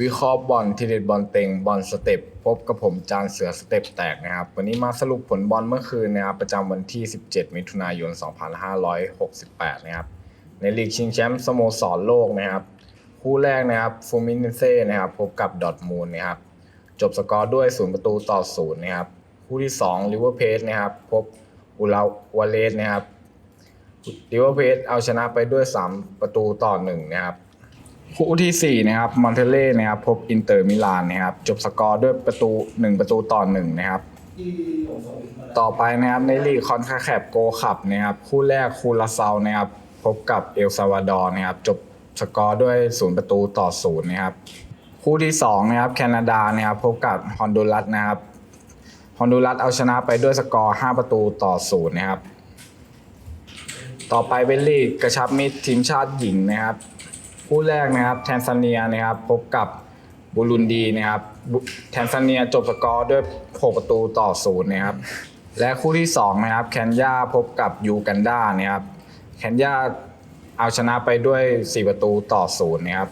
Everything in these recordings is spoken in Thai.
วิเคราะห์บอลทีเด็ดบอลเต็งบอลสเต็ปพบกับผมจานเสือสเต็ปแตกนะครับ วันนี้มาสรุปผลบอลเมื่อคืนนะครับประจำวันที่ 17 มิถุนายน 2568 นะครับ ในลีกชิงแชมป์สโมสรโลกนะครับ คู่แรกนะครับฟูมินเซ่นะครับพบกับดอทมูลนะครับ จบสกอร์ด้วย 0 ประตูต่อ 0 นะครับ คู่ที่2ลิเวอร์เพจนะครับ พบอุลาวาเลสนะครับลิเวอร์เพจเอาชนะไปด้วย 3 ประตูต่อ 1 นะครับ คู่ที่ 4 นะครับมอนเทเล่นะครับพบอินเตอร์มิลานนะครับจบสกอร์ด้วยประตู 1 ประตูต่อ1นะครับต่อไปนะครับในลีกคอนคาแคปโกคับนะครับคู่แรกคูลาเซานะครับพบกับเอลซาวาดอร์นะครับจบสกอร์ด้วย 0 ประตูต่อ0นะครับคู่ที่2นะครับแคนาดานะครับพบกับฮอนดูรัสนะครับฮอนดูรัสเอาชนะไปด้วยสกอร์ 5 ประตูต่อ0นะครับต่อไปเป็นลีกกระชับมิตรทีมชาติหญิงนะครับ คู่แรกนะครับแทนซาเนียนะครับพบกับบูรุนดีนะครับแทนซาเนียจบสกอร์ด้วย 6 ประตูต่อ0นะครับและคู่ที่2นะครับแคนยาพบกับยูกันดานะครับแคนยาเอาชนะไปด้วย 4 ประตูต่อ0นะครับ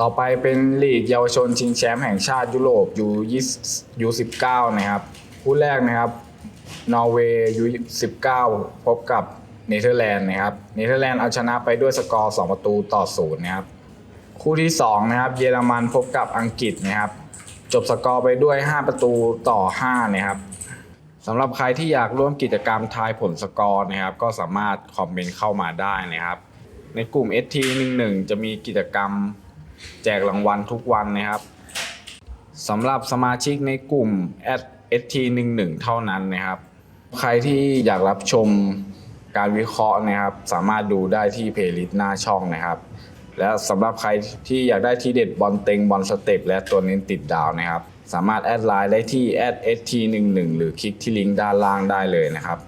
ต่อไปเป็นลีกเยาวชนชิงแชมป์แห่งชาติยุโรปยู20ยู19นะครับคู่แรกนะครับนอร์เวย์ยู19พบกับ เนเธอร์แลนด์นะครับเนเธอร์แลนด์เอาชนะไปด้วยสกอร์ 2 ประตูต่อ0นะครับคู่ที่2นะครับเยอรมันพบกับอังกฤษนะครับจบสกอร์ไปด้วย 5 ประตูต่อ5นะครับสำหรับใครที่อยากร่วมกิจกรรมทายผลสกอร์นะครับ ก็สามารถคอมเมนต์เข้ามาได้นะครับ ในกลุ่ม ST11 จะมีกิจกรรมแจกรางวัลทุกวันนะครับสำหรับสมาชิกในกลุ่ม ST11 เท่านั้นนะครับ ใครที่อยากรับชม การวิเคราะห์นะครับ สามารถดูได้ที่เพลย์ลิสต์หน้าช่องนะครับ และสำหรับใครที่อยากได้ที่เด็ดบอลเต็งบอลสเต็ปและตัวเน้นติดดาวนะครับ สามารถแอดไลน์ได้ที่ @st11 หรือคลิกที่ลิงก์ด้านล่างได้เลยนะครับ